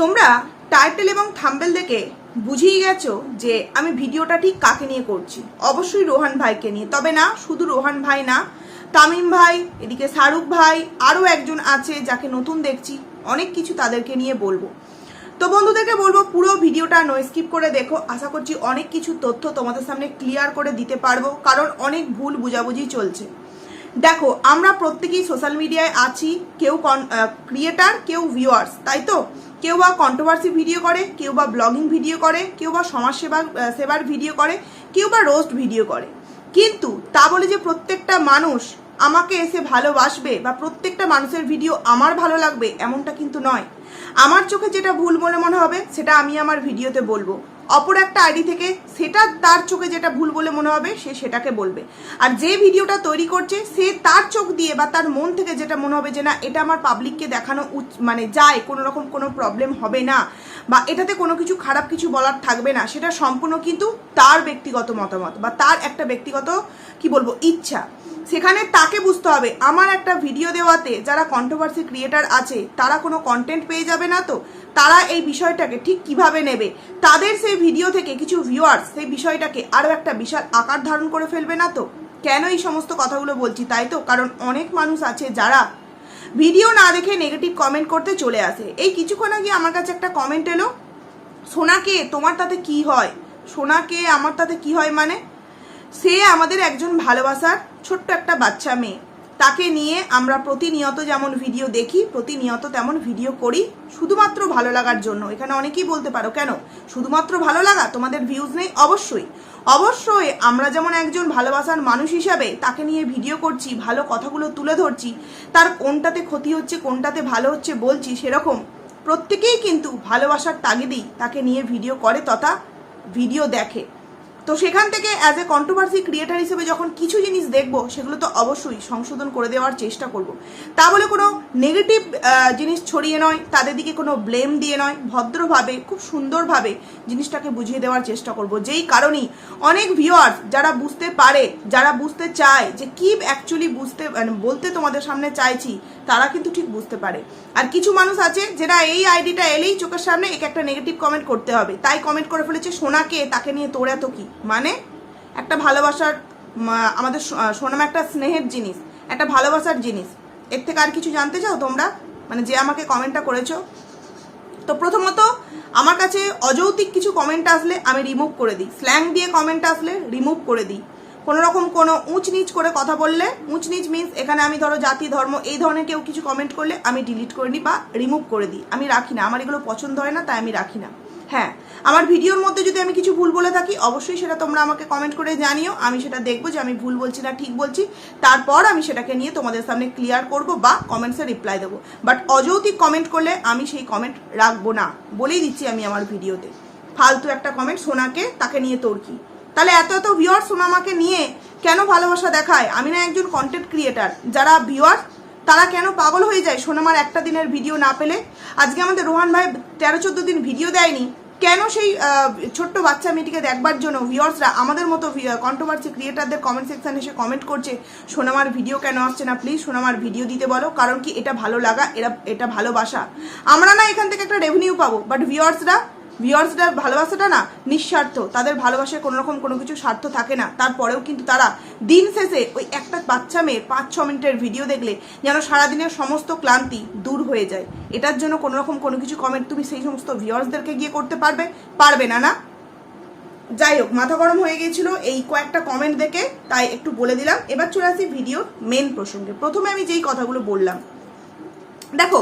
তোমরা টাইটেল এবং থাম্বেল দেখে বুঝিয়ে গেছো যে আমি ভিডিওটা ঠিক কাকে নিয়ে করছি। অবশ্যই রোহান ভাইকে নিয়ে। তবে না, শুধু রোহান ভাই না, তামিম ভাই, এদিকে শাহরুখ ভাই, আরও একজন আছে যাকে নতুন দেখছি। অনেক কিছু তাদেরকে নিয়ে বলব। তো বন্ধুদেরকে বলব, পুরো ভিডিওটা নো স্কিপ করে দেখো। আশা করছি অনেক কিছু তথ্য তোমাদের সামনে ক্লিয়ার করে দিতে পারব, কারণ অনেক ভুল বুঝাবুঝি চলছে। দেখো, আমরা প্রত্যেকেই সোশ্যাল মিডিয়ায় আছি, কেউ ক্রিয়েটার কেউ ভিউয়ার্স তাই তো? কেউ বা কন্ট্রোভার্সি ভিডিও করে, কেউ বা ব্লগিং ভিডিও করে, কেউ বা সমাজসেবা সেবা সেবার ভিডিও করে, কেউ বা রোস্ট ভিডিও করে। কিন্তু তা বলে যে প্রত্যেকটা মানুষ আমাকে এসে ভালোবাসবে বা প্রত্যেকটা মানুষের ভিডিও আমার ভালো লাগবে, এমনটা কিন্তু নয়। আমার চোখে যেটা ভুল বলে মনে হবে, সেটা আমি আমার ভিডিওতে বলব। অপর একটা আইডি থেকে সেটা তার চোখে যেটা ভুল বলে মনে হবে, সে সেটাকে বলবে। আর যে ভিডিওটা তৈরি করছে, সে তার চোখ দিয়ে বা তার মন থেকে যেটা মনে হবে যে না, এটা আমার পাবলিককে দেখানো মানে যায় কোনো রকম কোনো প্রবলেম হবে না। বা এটাতে কোনো কিছু খারাপ কিছু বলার থাকবে না, সেটা সম্পূর্ণ কিন্তু তার ব্যক্তিগত মতামত বা তার একটা ব্যক্তিগত, কি বলব, ইচ্ছা। সেখানে তাকে বুঝতে হবে, আমার একটা ভিডিও দেওয়াতে যারা কন্ট্রোভার্সি ক্রিয়েটার আছে, তারা কোনো কন্টেন্ট পেয়ে যাবে না তো? তারা এই বিষয়টাকে ঠিক কীভাবে নেবে? তাদের সেই ভিডিও থেকে কিছু ভিউয়ার্স সেই বিষয়টাকে আরও একটা বিশাল আকার ধারণ করে ফেলবে না তো? কেন এই সমস্ত কথাগুলো বলছি তাই তো? কারণ অনেক মানুষ আছে যারা ভিডিও না দেখে নেগেটিভ কমেন্ট করতে চলে আসে। এই কিছুক্ষণ আগে আমার কাছে একটা কমেন্ট এলো, সোনাকে, তোমার তাতে কি হয়? সোনাকে, আমার তাতে কি হয় মানে? সে আমাদের একজন ভালোবাসার ছোট্ট একটা বাচ্চা মেয়ে। তাকে নিয়ে আমরা প্রতিনিয়ত যেমন ভিডিও দেখি, প্রতিনিয়ত তেমন ভিডিও করি, শুধুমাত্র ভালো লাগার জন্য। এখানে অনেকেই বলতে পারো, কেন? শুধুমাত্র ভালো লাগা, তোমাদের ভিউজ নেই, অবশ্যই। অবশ্যই আমরা যেমন একজন ভালোবাসার মানুষ হিসাবে তাকে নিয়ে ভিডিও করছি, ভালো কথাগুলো তুলে ধরছি, তার কোনটাতে ক্ষতি হচ্ছে, কোনটাতে ভালো হচ্ছে বলছি সেরকম প্রত্যেকেই কিন্তু ভালোবাসার তাগিদেই তাকে নিয়ে ভিডিও করে তথা ভিডিও দেখে। তো সেখান থেকে অ্যাজ এ কন্ট্রোভার্সি ক্রিয়েটার হিসেবে যখন কিছু জিনিস দেখব, সেগুলো তো অবশ্যই সংশোধন করে দেওয়ার চেষ্টা করব। তা বলে কোনো নেগেটিভ জিনিস ছড়িয়ে নয়, তাদের দিকে কোনো ব্লেম দিয়ে নয়, ভদ্রভাবে, খুব সুন্দরভাবে জিনিসটাকে বুঝিয়ে দেওয়ার চেষ্টা করব। যেই কারণেই অনেক ভিউয়ার্স যারা বুঝতে পারে, যারা বুঝতে চায় যে কি অ্যাকচুয়ালি বুঝতে মানে বলতে তোমাদের সামনে চাইছি তারা কিন্তু ঠিক বুঝতে পারে। আর কিছু মানুষ আছে যেটা এই আইডিটা এলেই চোখের সামনে এক একটা নেগেটিভ কমেন্ট করতে হবে। তাই কমেন্ট করে ফেলেছে, সোনাকে, তাকে নিয়ে তোর এত কি? মানে একটা ভালোবাসার আমাদের সোনাম একটা স্নেহের জিনিস, একটা ভালোবাসার জিনিস। এর থেকে আর কিছু জানতে চাও তোমরা? মানে যে আমাকে কমেন্টটা করেছ। তো প্রথমত, আমার কাছে অযৌক্তিক কিছু কমেন্ট আসলে আমি রিমুভ করে দিই। স্ল্যাং দিয়ে কমেন্ট আসলে রিমুভ করে দিই। কোনো রকম কোনো উঁচ নিচ করে কথা বললে উঁচ নিচ মিন্স এখানে আমি ধরো জাতি, ধর্ম, এই ধরনের কেউ কিছু কমেন্ট করলে আমি ডিলিট করে নিই বা রিমুভ করে দিই। আমি রাখি না, আমার এগুলো পছন্দ হয় না, তাই আমি রাখি না। হ্যাঁ আমার ভিডিওর মধ্যে যদি আমি কিছু ভুল বলে থাকি, অবশ্যই সেটা তোমরা আমাকে কমেন্ট করে জানিও। আমি সেটা দেখব যে আমি ভুল বলছি না ঠিক বলছি। তারপর আমি সেটাকে নিয়ে তোমাদের সামনে ক্লিয়ার করব বা কমেন্টসে রিপ্লাই দেবো। বাট অযৌতিক কমেন্ট করলে আমি সেই কমেন্ট রাখব না। বলেই দিচ্ছি আমি আমার ভিডিওতে। ফালতু একটা কমেন্ট সোনাকে, তাকে নিয়ে তোর কি? তাহলে এত এত ভিউয়ার সোনামাকে নিয়ে কেন ভালোবাসা দেখায়? আমি না একজন কন্টেন্ট ক্রিয়েটার যারা ভিউয়ার তারা কেন পাগল হয়ে যায় সোনামার একটা দিনের ভিডিও না পেলে? আজকে আমাদের রোহান ভাই তেরো চোদ্দ দিন ভিডিও দেয়নি। কেন সেই ছোট্ট বাচ্চা মেয়েটিকে দেখবার জন্য ভিউয়ার্সরা আমাদের মতো কন্ট্রোভার্সি ক্রিয়েটারদের কমেন্ট সেকশন এসে কমেন্ট করছে, সোনামার ভিডিও কেন আসছে না? প্লিজ সোনামার ভিডিও দিতে বলো, কারণ কি এটা ভালো লাগা, এরা, এটা ভালোবাসা। আমরা না এখান থেকে একটা রেভিনিউ পাবো বাট ভিউয়ার্সরা ভিউয়ার্সদের ভালোবাসাটা না নিঃস্বার্থ। তাদের ভালোবাসায় কোনো রকম কোনো কিছু স্বার্থ থাকে না। তারপরেও কিন্তু তারা দিন শেষে ওই একটা বাচ্চা মেয়ের পাঁচ, ছ মিনিটের ভিডিও দেখলে যেন সারাদিনের সমস্ত ক্লান্তি দূর হয়ে যায়। এটার জন্য কোনো রকম কোনো কিছু কমেন্ট তুমি সেই সমস্ত ভিওয়ার্সদেরকে গিয়ে করতে পারবে? পারবে না না? যাই হোক, মাথা গরম হয়ে গিয়েছিল এই কয়েকটা কমেন্ট দেখে, তাই একটু বলে দিলাম। এবার চলে আসি ভিডিওর মেন প্রসঙ্গে। প্রথমে আমি যেই কথাগুলো বললাম। দেখো,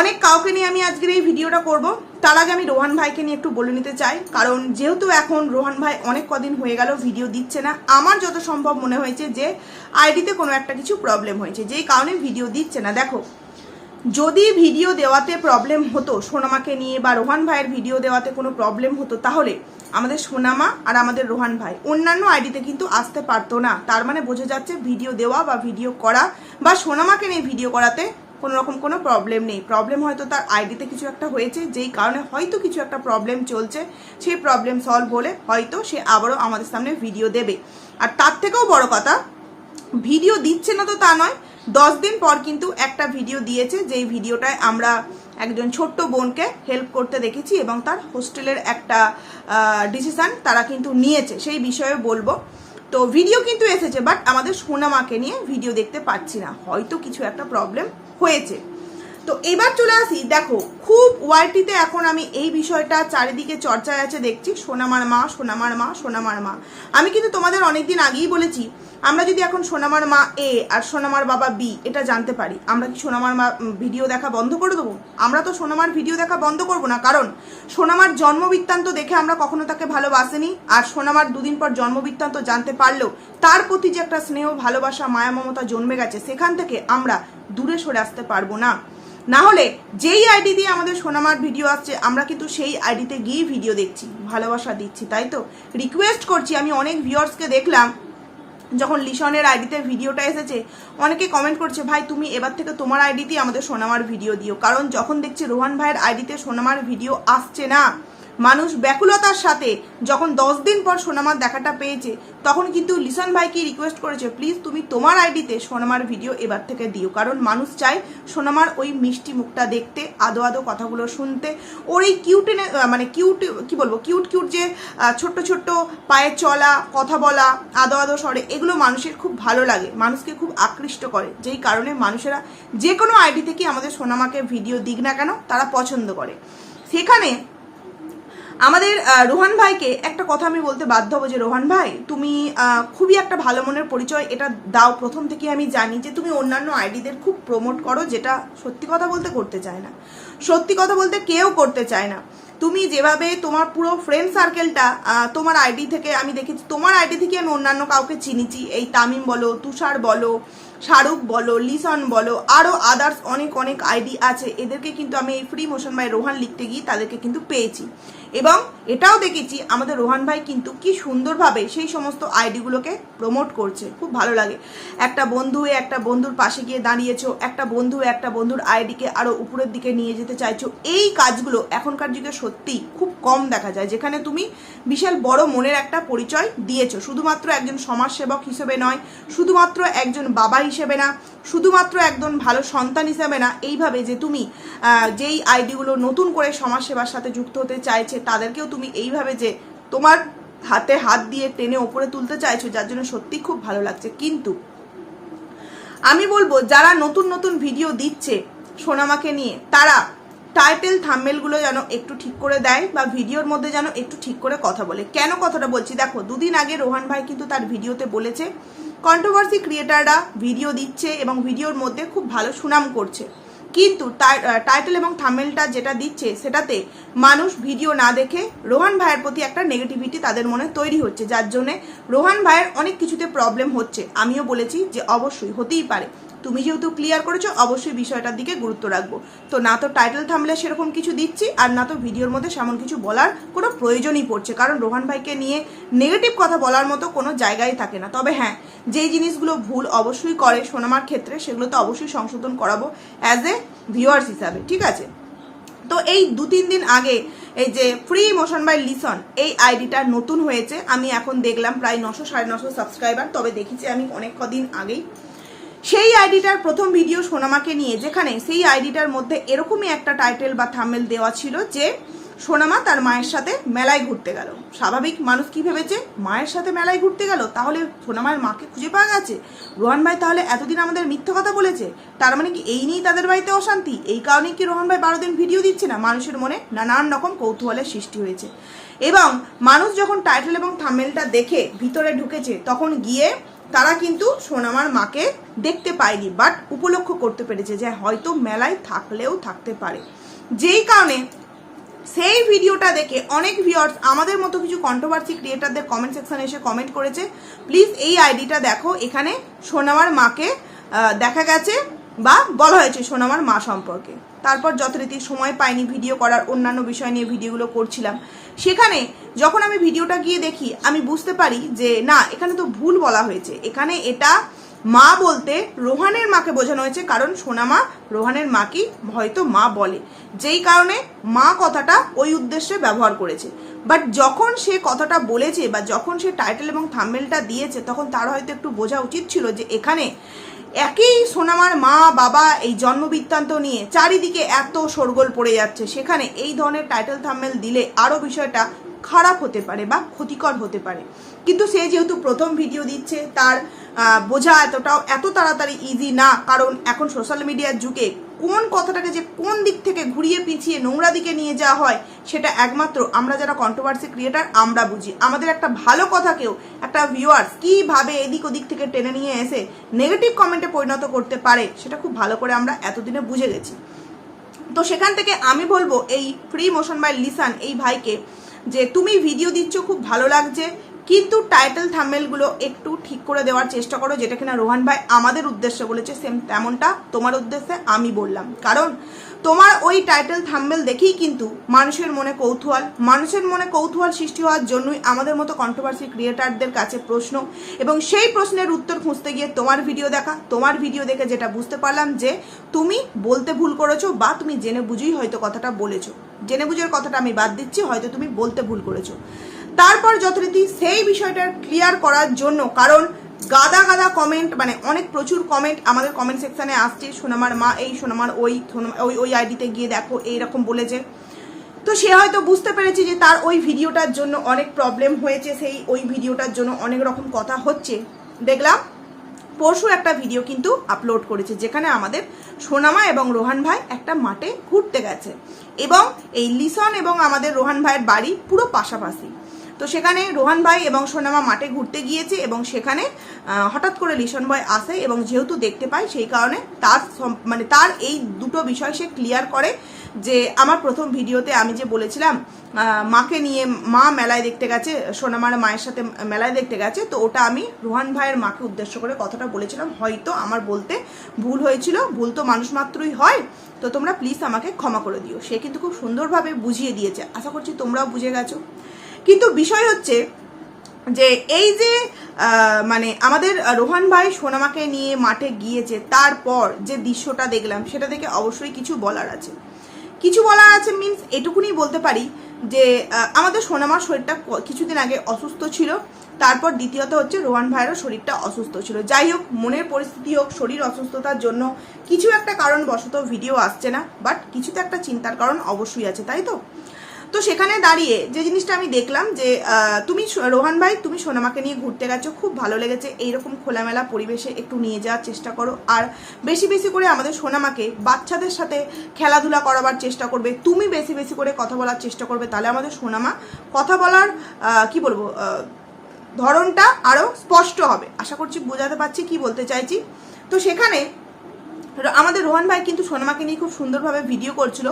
অনেক কাউকে নিয়ে আমি আজকের এই ভিডিওটা করব। তার আগে আমি রোহান ভাইকে নিয়ে একটু বলে নিতে চাই, কারণ যেহেতু এখন রোহান ভাই অনেক কদিন হয়ে গেল ভিডিও দিচ্ছে না, আমার যত সম্ভব মনে হয়েছে যে আইডিতে কোনো একটা কিছু প্রবলেম হয়েছে, যেই কারণে ভিডিও দিচ্ছে না। দেখো, যদি ভিডিও দেওয়াতে প্রবলেম হতো, সোনামাকে নিয়ে বা রোহান ভাইয়ের ভিডিও দেওয়াতে কোনো প্রবলেম হতো, তাহলে আমাদের সোনামা আর আমাদের রোহান ভাই অন্যান্য আইডিতে কিন্তু আসতে পারতো না। তার মানে বোঝা যাচ্ছে ভিডিও দেওয়া বা ভিডিও করা বা সোনামাকে নিয়ে ভিডিও করাতে কোনো রকম কোনো প্রবলেম নেই। প্রবলেম হয়তো তার আইডিতে কিছু একটা হয়েছে, যেই কারণে হয়তো কিছু একটা প্রবলেম চলছে, সেই প্রবলেম সলভ হলে হয়তো সে আবারও আমাদের সামনে ভিডিও দেবে। আর তার থেকেও বড় কথা ভিডিও দিচ্ছে না তো তা নয়, দশ দিন পর কিন্তু একটা ভিডিও দিয়েছে, যেই ভিডিওটায় আমরা একজন ছোট্ট বোনকে হেল্প করতে দেখেছি এবং তার হোস্টেলের একটা ডিসিশন তারা কিন্তু নিয়েছে, সেই বিষয়ে বলব। তো ভিডিও কিন্তু এসেছে বাট আমাদের সোনামাকে নিয়ে ভিডিও দেখতে পাচ্ছি না। হয়তো কিছু একটা প্রবলেম হয়েছে। তো এবার চলে আসি। দেখো, খুব ওয়াইটিতে এখন আমি এই বিষয়টা চারিদিকে চর্চায় আছে, দেখছি। সোনামার মা সোনামার মা সোনামার মা। আমি কিন্তু তোমাদের অনেকদিন আগেই বলেছি, আমরা যদি এখন সোনামার মা এ আর সোনামার বাবা বি, এটা জানতে পারি। আমরা কি সোনামার মা ভিডিও দেখা বন্ধ করে দেবো? আমরা তো সোনামার ভিডিও দেখা বন্ধ করব না। কারণ, সোনামার জন্ম বৃত্তান্ত দেখে আমরা কখনো তাকে ভালোবাসিনি, আর সোনামার দুদিন পর জন্ম বৃত্তান্ত জানতে পারলেও তার প্রতি যে একটা স্নেহ, ভালোবাসা, মায়া, মমতা জন্মে গেছে, সেখান থেকে আমরা দূরে সরে আসতে পারব না। না হলে যেই আইডি দিয়ে আমাদের সোনামার ভিডিও আসছে, আমরা কিন্তু সেই আইডিতে গিয়ে ভিডিও দেখছি, ভালোবাসা দিচ্ছি, তাই তো? রিকোয়েস্ট করছি, আমি অনেক ভিউয়ার্সকে দেখলাম, যখন লিসনের আইডিতে ভিডিওটা এসেছে, অনেকে কমেন্ট করছে, ভাই, তুমি এবার থেকে তোমার আইডিতেই আমাদের সোনামার ভিডিও দিও। কারণ যখন দেখছি রোহান ভাইয়ের আইডিতে সোনামার ভিডিও আসছে না মানুষ ব্যাকুলতার সাথে যখন দশ দিন পর সোনামার দেখাটা পেয়েছে, তখন কিন্তু লিসন ভাইকে রিকোয়েস্ট করেছে প্লিজ তুমি তোমার আইডিতে সোনামার ভিডিও এবার থেকে দিও। কারণ মানুষ চায় সোনামার ওই মিষ্টি মুখটা দেখতে, আদো আদো কথাগুলো শুনতে। ওর এই কিউটে মানে কিউট কি বলব কিউট কিউট যে ছোট্ট ছোট্ট পায়ে চলা, কথা বলা, আদো আদো স্বরে, এগুলো মানুষের খুব ভালো লাগে। মানুষকে খুব আকৃষ্ট করে। যেই কারণে মানুষেরা যে কোনো আইডি থেকে আমাদের সোনামাকে ভিডিও দিক না কেন, তারা পছন্দ করে। সেখানে আমাদের রোহান ভাইকে একটা কথা আমি বলতে বাধ্য হব যে, রোহান ভাই, তুমি খুবই একটা ভালো মনের পরিচয় এটা দাও। প্রথম থেকে আমি জানি যে, তুমি অন্যান্য আইডিদের খুব প্রমোট করো যেটা সত্যি কথা বলতে করতে চায় না। সত্যি কথা বলতে কেউ করতে চায় না। তুমি যেভাবে তোমার পুরো ফ্রেন্ড সার্কেলটা তোমার আইডি থেকে আমি দেখেছি, তোমার আইডি থেকে আমি অন্যান্য কাউকে চিনিছি। এই তামিম বলো, তুষার বলো, শাহরুখ বলো, লিসন বলো আরও আদার্স অনেক অনেক আইডি আছে। এদেরকে কিন্তু আমি এই ফ্রি মোশন বাই রোহান লিখতে গিয়ে তাদেরকে কিন্তু পেয়েছি। এবং এটাও দেখেছি আমাদের রোহান ভাই কিন্তু কি সুন্দরভাবে সেই সমস্ত আইডিগুলোকে প্রমোট করছে। খুব ভালো লাগে। একটা বন্ধু একটা বন্ধুর পাশে গিয়ে দাঁড়িয়েছো, একটা বন্ধু একটা বন্ধুর আইডিকে আরও উপরের দিকে নিয়ে যেতে চাইছো, এই কাজগুলো এখনকার যুগে সত্যি খুব কম দেখা যায়, যেখানে তুমি বিশাল বড় মনের একটা পরিচয় দিয়েছ। শুধুমাত্র একজন সমাজসেবক হিসেবে নয়, শুধুমাত্র একজন বাবা হিসেবে না, শুধুমাত্র একজন ভালো সন্তান হিসেবে না, এইভাবে যে তুমি যেই আইডিগুলো নতুন করে সমাজসেবার সাথে যুক্ত হতে চাইছে তাদেরকেও তুমি এইভাবে যে তোমার হাতে হাত দিয়ে টেনে ওপরে তুলতে চাইছো, যার জন্য সত্যি খুব ভালো লাগছে। কিন্তু আমি বলব, যারা নতুন নতুন ভিডিও দিচ্ছে সোনামাকে নিয়ে, তারা টাইটেল থাম্বেলগুলো যেন একটু ঠিক করে দেয় বা ভিডিওর মধ্যে যেন একটু ঠিক করে কথা বলে। কেন কথাটা বলছি? দেখো, দুদিন আগে রোহান ভাই কিন্তু তার ভিডিওতে বলেছে কন্ট্রোভার্সি ক্রিয়েটাররা ভিডিও দিচ্ছে এবং ভিডিওর মধ্যে খুব ভালো সুনাম করছে। কিন্তু টাইটেল এবং থামেলটা যেটা দিচ্ছে সেটাতে মানুষ ভিডিও না দেখে রোহান ভাইয়ের প্রতি একটা নেগেটিভিটি তাদের মনে তৈরি হচ্ছে। যার জন্যে রোহান ভাইয়ের অনেক কিছুতে প্রবলেম হচ্ছে। আমিও বলেছি যে অবশ্যই হতেই পারে। তুমি যেহেতু ক্লিয়ার করেছ, অবশ্যই বিষয়টার দিকে গুরুত্ব রাখব। তো না তো টাইটেল থামলে সেরকম কিছু দিচ্ছি, আর না তো ভিডিওর মধ্যে সেমন কিছু বলার কোনো প্রয়োজনই পড়ছে। কারণ রোহান ভাইকে নিয়ে নেগেটিভ কথা বলার মতো কোনো জায়গায় থাকে না। তবে হ্যাঁ যেই জিনিসগুলো ভুল অবশ্যই করে সোনামার ক্ষেত্রে, সেগুলো তো অবশ্যই সংশোধন করাবো অ্যাজ এ ভিউয়ার্স হিসাবে, ঠিক আছে? তো এই দু তিন দিন আগে এই যে ফ্রি মোশন বাই লিসন এই আইডিটা নতুন হয়েছে। আমি এখন দেখলাম প্রায় নশো সাড়ে নশো সাবস্ক্রাইবার তবে দেখেছি আমি অনেক কদিন আগেই। সেই আইডিটার প্রথম ভিডিও সোনামাকে নিয়ে, যেখানে সেই আইডিটার মধ্যে এরকমই একটা টাইটেল বা থামেল দেওয়া ছিল যে, সোনামা তার মায়ের সাথে মেলায় ঘুরতে গেল। স্বাভাবিক মানুষ কি ভেবেছে, মায়ের সাথে মেলায় ঘুরতে গেল? তাহলে সোনামার মাকে খুঁজে পাওয়া গেছে? রোহান ভাই তাহলে এতদিন আমাদের মিথ্যা কথা বলেছে। তার মানে কি এই নিয়েই তাদের বাড়িতে অশান্তি? এই কারণেই কি রোহান ভাই বারো দিন ভিডিও দিচ্ছে না? মানুষের মনে নানান রকম কৌতূহলের সৃষ্টি হয়েছে। এবং মানুষ যখন টাইটেল এবং থামেলটা দেখে ভিতরে ঢুকেছে, তখন গিয়ে তারা কিন্তু সোনামার মাকে দেখতে পায়নি বাট উপলক্ষ করতে পেরেছে যে হয়তো মেলায় থাকলেও থাকতে পারে। যেই কারণে সেই ভিডিওটা দেখে অনেক ভিউয়ার্স আমাদের মতো কিছু কন্ট্রোভার্সি ক্রিয়েটারদের কমেন্ট সেকশনে এসে কমেন্ট করেছে। প্লিজ এই আইডিটা দেখো, এখানে সোনামার মাকে দেখা গেছে। বা বলা হয়েছে সোনামার মা সম্পর্কে। তারপর যথারীতি সময় পাইনি ভিডিও করার, অন্যান্য বিষয় নিয়ে ভিডিওগুলো করছিলাম। সেখানে যখন আমি ভিডিওটা গিয়ে দেখি, আমি বুঝতে পারি যে না, এখানে তো ভুল বলা হয়েছে। এখানে এটা মা বলতে রোহানের মাকে বোঝানো হয়েছে, কারণ সোনামা রোহানের মাকেই হয়তো মা বলে। যেই কারণে মা কথাটা ওই উদ্দেশ্যে ব্যবহার করেছে। বাট যখন সে কথাটা বলেছে বা যখন সে টাইটেল এবং থাম্বেলটা দিয়েছে, তখন তার হয়তো একটু বোঝা উচিত ছিল যে এখানে একই সোনামার মা, বাবা এই জন্মবৃত্তান্ত নিয়ে চারিদিকে এত শোরগোল পড়ে যাচ্ছে। সেখানে এই ধরনের টাইটেল থাম্মেল দিলে আরও বিষয়টা খারাপ হতে পারে বা ক্ষতিকর হতে পারে। কিন্তু সে যেহেতু প্রথম ভিডিও দিচ্ছে, তার বোঝা এতটাও, এত তাড়াতাড়ি ইজি না, কারণ এখন সোশ্যাল মিডিয়ার যুগে কোন কথাটাকে যে কোন দিক থেকে ঘুরিয়ে পিছিয়ে নোংরা দিকে নিয়ে যাওয়া হয়, সেটা একমাত্র আমরা যারা কন্ট্রোভার্সি ক্রিয়েটার আমরা বুঝি। আমাদের একটা ভালো কথাকেও একটা ভিউয়ার্স কীভাবে এদিক ওদিক থেকে টেনে নিয়ে এসে নেগেটিভ কমেন্টে পরিণত করতে পারে, সেটা খুব ভালো করে আমরা এতদিনে বুঝে গেছি। তো সেখান থেকে আমি বলব এই ফ্রি মোশন বাই লিসান এই ভাইকে, যে তুমি ভিডিও দিচ্ছ, খুব ভালো লাগছে। কিন্তু টাইটেল থাম্বেলগুলো একটু ঠিক করে দেওয়ার চেষ্টা করো, যেটা কিনা রোহান ভাই আমাদের উদ্দেশ্যে বলেছে সেম তেমনটা তোমার উদ্দেশ্যে আমি বললাম। কারণ তোমার ওই টাইটেল থাম্বেল দেখেই কিন্তু মানুষের মনে কৌতূহল, মানুষের মনে কৌতূহল সৃষ্টি হওয়ার জন্যই আমাদের মতো কন্ট্রোভার্সি ক্রিয়েটারদের কাছে প্রশ্ন। এবং সেই প্রশ্নের উত্তর খুঁজতে গিয়ে তোমার ভিডিও দেখা, তোমার ভিডিও দেখে যেটা বুঝতে পারলাম যে তুমি বলতে ভুল করেছ বা তুমি জেনে বুঝেই হয়তো কথাটা বলেছ। জেনে বুঝের কথাটা আমি বাদ দিচ্ছি, হয়তো তুমি বলতে ভুল করেছ। তারপর যথারীতি সেই বিষয়টা ক্লিয়ার করার জন্য, কারণ গাদা গাদা কমেন্ট মানে অনেক প্রচুর কমেন্ট আমাদের কমেন্ট সেকশানে আসছে, সোনামার মা এই, সোনামার ওই ওই ওই আইডিতে গিয়ে দেখো, এইরকম বলেছে। তো সে হয়তো বুঝতে পেরেছে যে তার ওই ভিডিওটার জন্য অনেক প্রবলেম হয়েছে, সেই ওই ভিডিওটার জন্য অনেক রকম কথা হচ্ছে। দেখলাম, পরশু একটা ভিডিও কিন্তু আপলোড করেছে, যেখানে আমাদের সোনামা এবং রোহান ভাই একটা মাঠে ঘুরতে গেছে। এবং এই লিসন এবং আমাদের রোহান ভাইয়ের বাড়ি পুরো পাশাপাশি। তো সেখানে রোহান ভাই এবং সোনামা মাঠে ঘুরতে গিয়েছে এবং সেখানে হঠাৎ করে লিসন ভাই আসে এবং যেহেতু দেখতে পায়, সেই কারণে তার মানে তার এই দুটো বিষয় সে ক্লিয়ার করে যে আমার প্রথম ভিডিওতে আমি যে বলেছিলাম মাকে নিয়ে মা মেলায় দেখতে গেছে, সোনামার মায়ের সাথে মেলায় দেখতে গেছে, তো ওটা আমি রোহান ভাইয়ের মাকে উদ্দেশ্য করে কথাটা বলেছিলাম। হয়তো আমার বলতে ভুল হয়েছিল, ভুল তো মানুষ মাত্রই হয়, তো তোমরা প্লিজ আমাকে ক্ষমা করে দিও। সে কিন্তু খুব সুন্দরভাবে বুঝিয়ে দিয়েছে। আশা করছি তোমরাও বুঝে গেছো। কিন্তু বিষয় হচ্ছে যে এই যে মানে আমাদের রোহান ভাই সোনামাকে নিয়ে মাঠে গিয়েছে, তারপর যে দৃশ্যটা দেখলাম সেটা দেখে অবশ্যই কিছু বলার আছে। কিছু বলার আছে মিন্স এটুকুনি বলতে পারি যে আমাদের সোনামার শরীরটা কিছুদিন আগে অসুস্থ ছিল, তারপর দ্বিতীয়ত হচ্ছে রোহান ভাইয়েরও শরীরটা অসুস্থ ছিল। যাই হোক, মনের পরিস্থিতি হোক, শরীর অসুস্থতার জন্য কিছু একটা কারণ বশত ভিডিও আসছে না বাট কিছু তো একটা চিন্তার কারণ অবশ্যই আছে, তাই তো? তো সেখানে দাঁড়িয়ে যে জিনিসটা আমি দেখলাম যে তুমি রোহান ভাই, তুমি সোনামাকে নিয়ে ঘুরতে গেছো, খুব ভালো লেগেছে। এইরকম খোলামেলা পরিবেশে একটু নিয়ে যাওয়ার চেষ্টা করো। আর বেশি বেশি করে আমাদের সোনামাকে বাচ্চাদের সাথে খেলাধুলা করাবার চেষ্টা করবে। তুমি বেশি বেশি করে কথা বলার চেষ্টা করবে। তাহলে আমাদের সোনামা কথা বলার কি বলব ধরনটা আরও স্পষ্ট হবে। আশা করছি বোঝাতে পারছি কি বলতে চাইছি। তো সেখানে আমাদের রোহান ভাই কিন্তু সোনামাকে নিয়ে খুব সুন্দরভাবে ভিডিও করছিল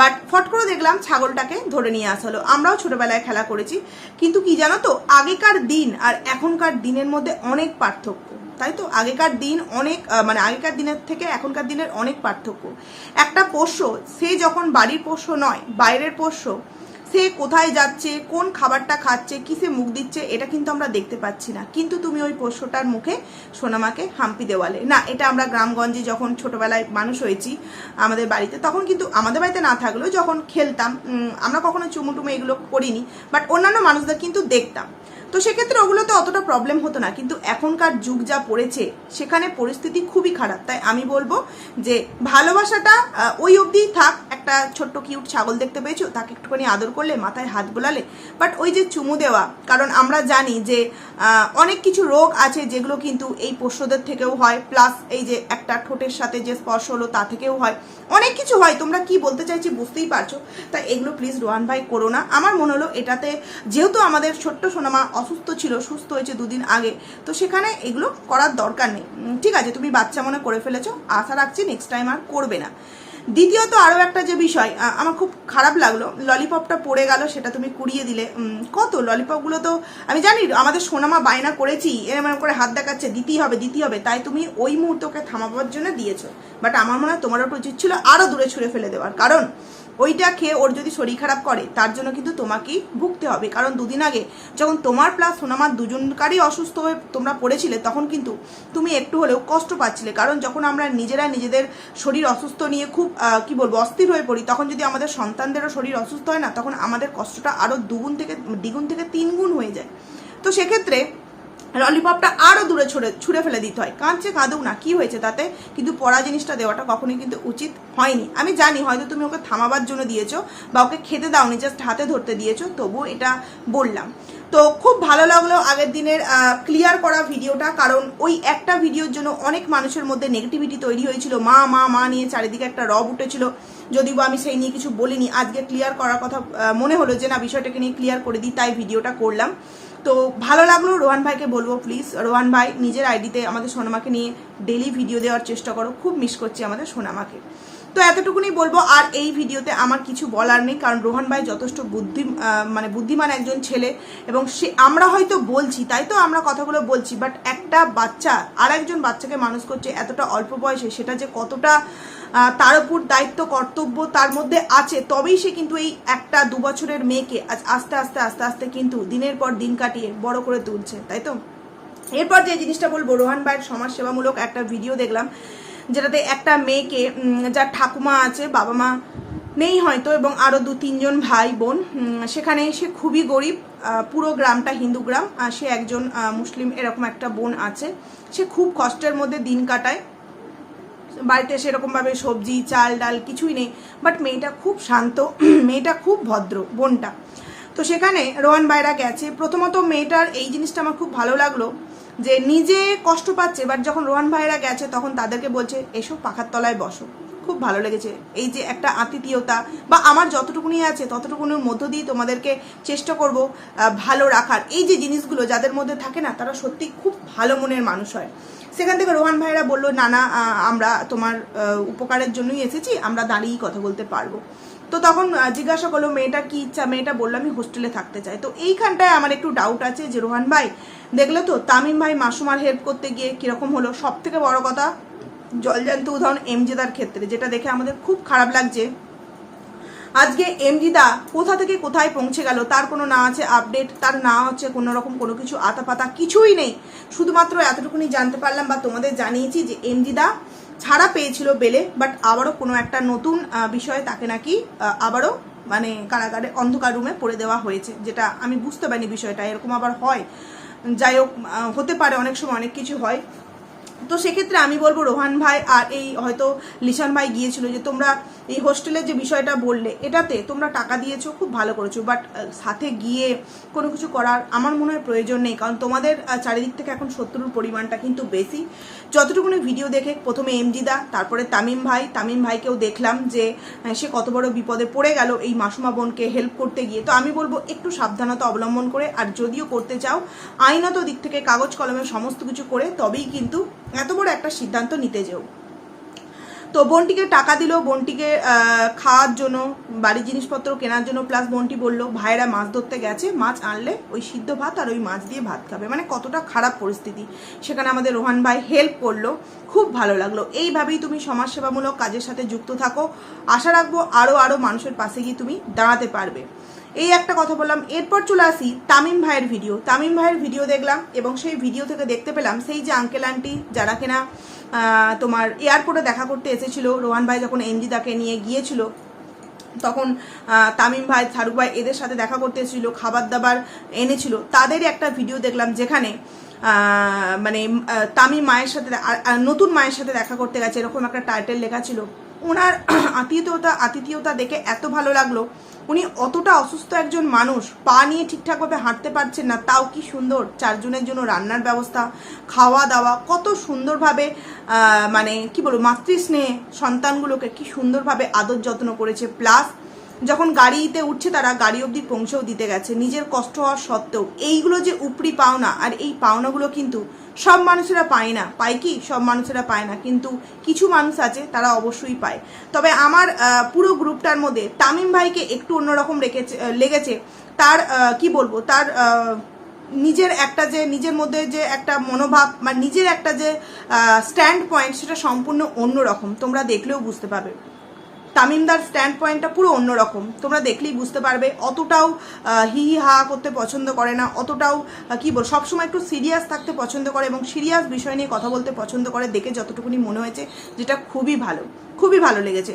বাট ফট করে দেখলাম ছাগলটাকে ধরে নিয়ে আসা হলো। আমরাও ছোটবেলায় খেলা করেছি, কিন্তু কি জানো তো, আগেকার দিন আর এখনকার দিনের মধ্যে অনেক পার্থক্য, তাই তো? আগেকার দিন অনেক মানে আগেকার দিনের থেকে এখনকার দিনের অনেক পার্থক্য। একটা পোষ্য, সে যখন বাড়ির পোষ্য নয়, বাইরের পোষ্য সে কোথায় যাচ্ছে, কোন খাবারটা খাচ্ছে, কিসে মুখ দিচ্ছে, এটা কিন্তু আমরা দেখতে পাচ্ছি না। কিন্তু তুমি ওই পোষ্যটার মুখে সোনামাকে হাম্পি দেওয়ালে। না, এটা আমরা গ্রামগঞ্জে যখন ছোটবেলায় মানুষ হয়েছি আমাদের বাড়িতে, তখন কিন্তু আমাদের বাড়িতে না থাকলেও যখন খেলতাম আমরা কখনো চুমুটুমু এগুলো করিনি বাট অন্যান্য মানুষদের কিন্তু দেখতাম। তো সেক্ষেত্রে ওগুলোতে অতটা প্রবলেম হতো না, কিন্তু এখনকার যুগ যা পড়েছে, সেখানে পরিস্থিতি খুবই খারাপ। তাই আমি বলব যে ভালোবাসাটা ওই অবধিই থাক একটা ছোট্ট কিউট ছাগল দেখতে পেয়েছ? তাকে একটুখানি আদর করলে, মাথায় হাত বোলালে? বাট ওই যে চুমু দেওয়া, কারণ আমরা জানি যে অনেক কিছু রোগ আছে যেগুলো কিন্তু এই পোষ্যদের থেকেও হয় প্লাস এই যে একটা ঠোঁটের সাথে যে স্পর্শ হলো তা থেকেও হয়। অনেক কিছু হয়, তোমরা কি বলতে চাইছি বুঝতেই পারছ। তাই এগুলো প্লিজ রোহান ভাই করো না। আমার মনে হলো এটাতে যেহেতু আমাদের ছোট্ট সোনামা অসুস্থ ছিল, সুস্থ হয়েছে দুদিন আগে, তো সেখানে এগুলো করার দরকার নেই। ঠিক আছে, তুমি বাচ্চা মনে করে ফেলেছো, আশা রাখছি নেক্সট টাইম আর করবে না। দ্বিতীয়ত আরও একটা যে বিষয় আমার খুব খারাপ লাগল, ললিপপটা পড়ে গেল, সেটা তুমি কুড়িয়ে দিলে। কত? ললিপপগুলো তো, আমি জানি আমাদের সোনামা বায়না করেছি এরম করে হাত দেখাচ্ছে, দিতেই হবে দিতেই হবে, তাই তুমি ওই মুহূর্তকে থামাবার জন্য দিয়েছ। বাট আমার মনে হয় তোমার ওপর উচিত ছিল আরও দূরে ছুঁড়ে ফেলে দেওয়ার। কারণ ওইটা খেয়ে ওর যদি শরীর খারাপ করে, তার জন্য কিন্তু তোমাকেই ভুগতে হবে। কারণ দুদিন আগে যখন তোমার প্লাস সোনামার দুজনকারই অসুস্থ হয়ে তোমরা পড়েছিলে, তখন কিন্তু তুমি একটু হলেও কষ্ট পাচ্ছিলে। কারণ যখন আমরা নিজেরা নিজেদের শরীর অসুস্থ নিয়ে খুব কি বলব, অস্থির হয়ে পড়ি, তখন যদি আমাদের সন্তানদেরও শরীর অসুস্থ হয় না, তখন আমাদের কষ্টটা আরও দুগুণ থেকে, দ্বিগুণ থেকে তিনগুণ হয়ে যায়। তো সেক্ষেত্রে ললিপপটা আরও দূরে ছুড়ে, ছুঁড়ে ফেলে দিতে হয়। কাঁদছে, কাঁদুক না, কি হয়েছে তাতে? কিন্তু পড়া জিনিসটা দেওয়াটা কখনোই কিন্তু উচিত হয়নি। আমি জানি হয়তো তুমি ওকে থামাবার জন্য দিয়েছ বা ওকে খেতে দাওনি জাস্ট হাতে ধরতে দিয়েছ, তবুও এটা বললাম। তো খুব ভালো লাগল আগের দিনের ক্লিয়ার করা ভিডিওটা, কারণ ওই একটা ভিডিওর জন্য অনেক মানুষের মধ্যে নেগেটিভিটি তৈরি হয়েছিল। মা মা মা নিয়ে চারিদিকে একটা রব উঠেছিল। যদিও আমি সেই নিয়ে কিছু বলিনি, আজকে ক্লিয়ার করার কথা মনে হলো যে না, বিষয়টাকে নিয়ে ক্লিয়ার করে দিই, তাই ভিডিওটা করলাম। তো ভালো লাগল, রোহান ভাইকে বলব প্লিজ রোহান ভাই, নিজের আইডিতে আমাদের সোনামাকে নিয়ে ডেলি ভিডিও দেওয়ার চেষ্টা করো। খুব মিস করছি আমাদের সোনামাকে। তো এতটুকুনি বলব, আর এই ভিডিওতে আমার কিছু বলার নেই, কারণ রোহান ভাই যথেষ্ট বুদ্ধি মানে বুদ্ধিমান একজন ছেলে, এবং সে, আমরা হয়তো বলছি, তাই তো আমরা কথাগুলো বলছি বাট একটা বাচ্চা আর একজন বাচ্চাকে মানুষ করছে এতটা অল্প বয়সে, সেটা যে কতটা তার উপর দায়িত্ব, কর্তব্য তার মধ্যে আছে, তবেই সে কিন্তু এই একটা দু বছরের মেয়েকে আস্তে আস্তে আস্তে আস্তে কিন্তু দিনের পর দিন কাটিয়ে বড় করে তুলছে, তাই তো? এরপর যে জিনিসটা বলব, রোহান ভাইয়ের সমাজসেবামূলক একটা ভিডিও দেখলাম যেটাতে একটা মেয়েকে যার ঠাকুমা আছে বাবা মা নেই হয়তো, এবং আরও দু, তিনজন ভাই বোন সেখানে সে খুবই গরিব পুরো গ্রামটা হিন্দু গ্রাম, আর সে একজন মুসলিম এরকম একটা বোন আছে। সে খুব কষ্টের মধ্যে দিন কাটায়। বাড়িতে সেরকমভাবে সবজি, চাল, ডাল কিছুই নেই, বাট মেয়েটা খুব শান্ত, মেয়েটা খুব ভদ্র, বোনটা। তো সেখানে রোহান ভাইরা গেছে। প্রথমত মেয়েটার এই জিনিসটা আমার খুব ভালো লাগল যে নিজে কষ্ট পাচ্ছে বাট যখন রোহান ভাইরা গেছে তখন তাদেরকে বলছে, এসো পাখার তলায় বসো। খুব ভালো লেগেছে। এই যে একটা আতিথীয়তা বা আমার যতটুকুনি আছে ততটুকুনির মধ্য দিয়ে তোমাদেরকে চেষ্টা করব ভালো রাখার। এই যে জিনিসগুলো যাদের মধ্যে থাকে না, তারা সত্যি খুব ভালো মনের মানুষ হয়। সেখান থেকে রোহান ভাইরা বলল, না না আমরা তোমার উপকারের জন্যই এসেছি, আমরা দাঁড়িয়েই কথা বলতে পারব। তো তখন জিজ্ঞাসা করল মেয়েটার কি ইচ্ছা? মেয়েটা বলল, আমি হোস্টেলে থাকতে চাই। তো এইখানটায় আমার একটু ডাউট আছে যে রোহান ভাই, দেখলে তো তামিম ভাই, মাসুমার হেল্প করতে গিয়ে কীরকম হলো? সব থেকে বড় কথা, জলজান্ত উদাহরণ এমজেদার ক্ষেত্রে, যেটা দেখে আমাদের খুব খারাপ লাগছে। আজকে এমজিদা কোথা থেকে কোথায় পৌঁছে গেল, তার কোনো না আছে আপডেট তার না হচ্ছে কোনো রকম কোনো কিছু আতাপাতা কিছুই নেই। শুধুমাত্র এতটুকুনি জানতে পারলাম বা তোমাদের জানিয়েছি যে এমজিদা ছাড়া পেয়েছিল বেলে বাট আবারও কোনো একটা নতুন বিষয়ে তাকে নাকি আবারও মানে কারাগারে অন্ধকার রুমে পড়ে দেওয়া হয়েছে, যেটা আমি বুঝতে পারিনি বিষয়টা, এরকম আবার হয়। যাই হোক হতে পারে অনেক সময় অনেক কিছু হয়। তো সেক্ষেত্রে আমি বলব, রোহান ভাই আর এই হয়তো লিশান ভাই গিয়েছিল যে তোমরা এই হোস্টেলের যে বিষয়টা বললে, এটাতে তোমরা টাকা দিয়েছ, খুব ভালো করেছ। বাট সাথে গিয়ে কোনো কিছু করার আমার মনে হয় প্রয়োজন নেই। কারণ তোমাদের চারিদিক থেকে এখন শত্রুর পরিমাণটা কিন্তু বেশি। যতটুকুনি ভিডিও দেখে, প্রথমে এমজিদা তারপরে তামিম ভাই, তামিম ভাইকেও দেখলাম যে সে কত বড় বিপদে পড়ে গেল এই মাসুমা বোনকে হেল্প করতে গিয়ে। তো আমি বলব, একটু সাবধানতা অবলম্বন করে, আর যদিও করতে চাও, আইনত দিক থেকে কাগজ, কলমে সমস্ত কিছু করে, তবেই কিন্তু এত বড় একটা সিদ্ধান্ত নিতে যেও। তো বোনটিকে টাকা দিল, বোনটিকে খাওয়ার জন্য, বাড়ির জিনিসপত্র কেনার জন্য প্লাস বোনটি বলল ভাইরা মাছ ধরতে গেছে, মাছ আনলে ওই সিদ্ধ ভাত আর ওই মাছ দিয়ে ভাত খাবে। মানে কতটা খারাপ পরিস্থিতি। সেখানে আমাদের রোহান ভাই হেল্প করল, খুব ভালো লাগল। এইভাবেই তুমি সমাজসেবামূলক কাজের সাথে যুক্ত থাকো। আশা রাখব আরও আরও মানুষের পাশে গিয়ে তুমি দাঁড়াতে পারবে। এই একটা কথা বললাম। এরপর চলে আসি তামিম ভাইয়ের ভিডিও তামিম ভাইয়ের ভিডিও দেখলাম এবং সেই ভিডিও থেকে দেখতে পেলাম সেই যে আঙ্কেল আন্টি যারা কিনা তোমার এয়ারপোর্টে দেখা করতে এসেছিল, রোহান ভাই যখন এনজিদাকে নিয়ে গিয়েছিল, তখন তামিম ভাই, শাহরুখ ভাই এদের সাথে দেখা করতে এসেছিল, খাবার দাবার এনেছিল। তাদেরই একটা ভিডিও দেখলাম যেখানে মানে তামিম মায়ের সাথে নতুন মায়ের সাথে দেখা করতে গেছে, এরকম একটা টাইটেল লেখা ছিল। ওনার আতিথ্যতা, আতিথিয়তা দেখে এত ভালো লাগল। উনি অতটা অসুস্থ একজন মানুষ, পা নিয়ে ঠিকঠাকভাবে হাঁটতে পারছেন না, তাও কি সুন্দর। চারজনের জন্য রান্নার ব্যবস্থা খাওয়া দাওয়া কত সুন্দরভাবে মানে কি বলব, মাতৃস্নেহে সন্তানগুলোকে কি সুন্দরভাবে আদর যত্ন করেছে। প্লাস, যখন গাড়িতে উঠছে তারা গাড়ি অবধি পৌঁছেও দিতে গেছে। নিজের কষ্ট হওয়ার সত্ত্বেও। এইগুলো যে উপরি পাওনা, আর এই পাওনাগুলো কিন্তু সব মানুষেরা পায় না। পায় কি? সব মানুষেরা পায় না। কিন্তু কিছু মানুষ আছে, তারা অবশ্যই পায়। তবে আমার পুরো গ্রুপটার মধ্যে তামিম ভাইকে একটু অন্যরকম রেখেছে লেগেছে। তার কি বলব? তার নিজের একটা যে, নিজের মধ্যে যে একটা মনোভাব বা নিজের একটা যে স্ট্যান্ড পয়েন্ট সেটা সম্পূর্ণ অন্যরকম। তোমরা দেখলেও বুঝতে পারবে। তামিমদার স্ট্যান্ড পয়েন্টটা পুরো অন্যরকম। তোমরা দেখলেই বুঝতে পারবে অতটাও হি হি হা করতে পছন্দ করে না, অতটাও কি বল সবসময় একটু সিরিয়াস থাকতে পছন্দ করে এবং সিরিয়াস বিষয় নিয়ে কথা বলতে পছন্দ করে দেখে যতটুকুনি মনে হয়েছে যেটা খুবই ভালো খুবই ভালো লেগেছে।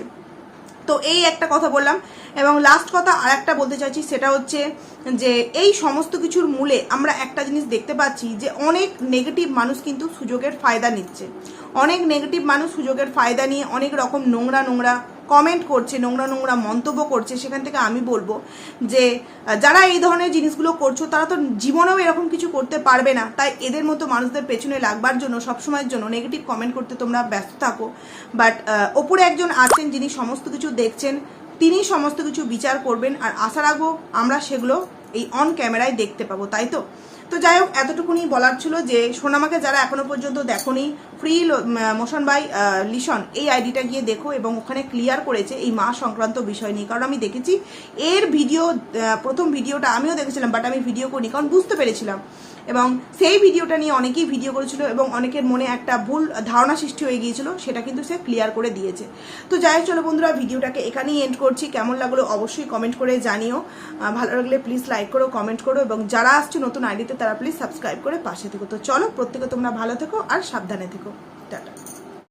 তো এই একটা কথা বললাম এবং লাস্ট কথা আর একটা বলতে চাইছি, সেটা হচ্ছে যে এই সমস্ত কিছুর মূলে আমরা একটা জিনিস দেখতে পাচ্ছি যে অনেক নেগেটিভ মানুষ কিন্তু সুযোগের ফায়দা নিচ্ছে। অনেক নেগেটিভ মানুষ সুযোগের ফায়দা নিয়ে অনেক রকম নোংরা নোংরা কমেন্ট করছে, নোংরা নোংরা মন্তব্য করছে, সেখান থেকে আমি বলব যে যারা এই ধরনের জিনিসগুলো করছ, তারা তো জীবনেও এরকম কিছু করতে পারবে না। তাই এদের মতো মানুষদের পেছনে লাগবার জন্য, সবসময়ের জন্য নেগেটিভ কমেন্ট করতে তোমরা ব্যস্ত থাকো। বাট ওপরে একজন আছেন যিনি সমস্ত কিছু দেখছেন তিনি সমস্ত কিছু বিচার করবেন। আর আশা রাখব আমরা সেগুলো এই অন ক্যামেরায় দেখতে পাবো, তাই তো? তো যাই হোক, এতটুকুনি বলার ছিল যে সোনামাকে যারা এখনও পর্যন্ত দেখনি ফ্রি মোশন বাই লিশন এই আইডিটা গিয়ে দেখো এবং ওখানে ক্লিয়ার করেছে এই মা সংক্রান্ত বিষয় নিয়ে। কারণ আমি দেখেছি, এর ভিডিও প্রথম ভিডিওটা আমিও দেখেছিলাম বাট আমি ভিডিও করিনি, কারণ বুঝতে পেরেছিলাম। এবং সেই ভিডিওটা নিয়ে অনেকেই ভিডিও করেছিল এবং অনেকের মনে একটা ভুল ধারণা সৃষ্টি হয়ে গিয়েছিল, সেটা কিন্তু সে ক্লিয়ার করে দিয়েছে। তো যাই চলো বন্ধুরা, ভিডিওটাকে এখানেই এন্ড করছি। কেমন লাগল অবশ্যই কমেন্ট করে জানিও। ভালো লাগলে প্লিজ লাইক করো কমেন্ট করো এবং যারা আসছে নতুন আইডিতে, তারা প্লিজ সাবস্ক্রাইব করে পাশে থেকো। তো চলো, প্রত্যেকে তোমরা ভালো থেকো আর সাবধানে থেকো।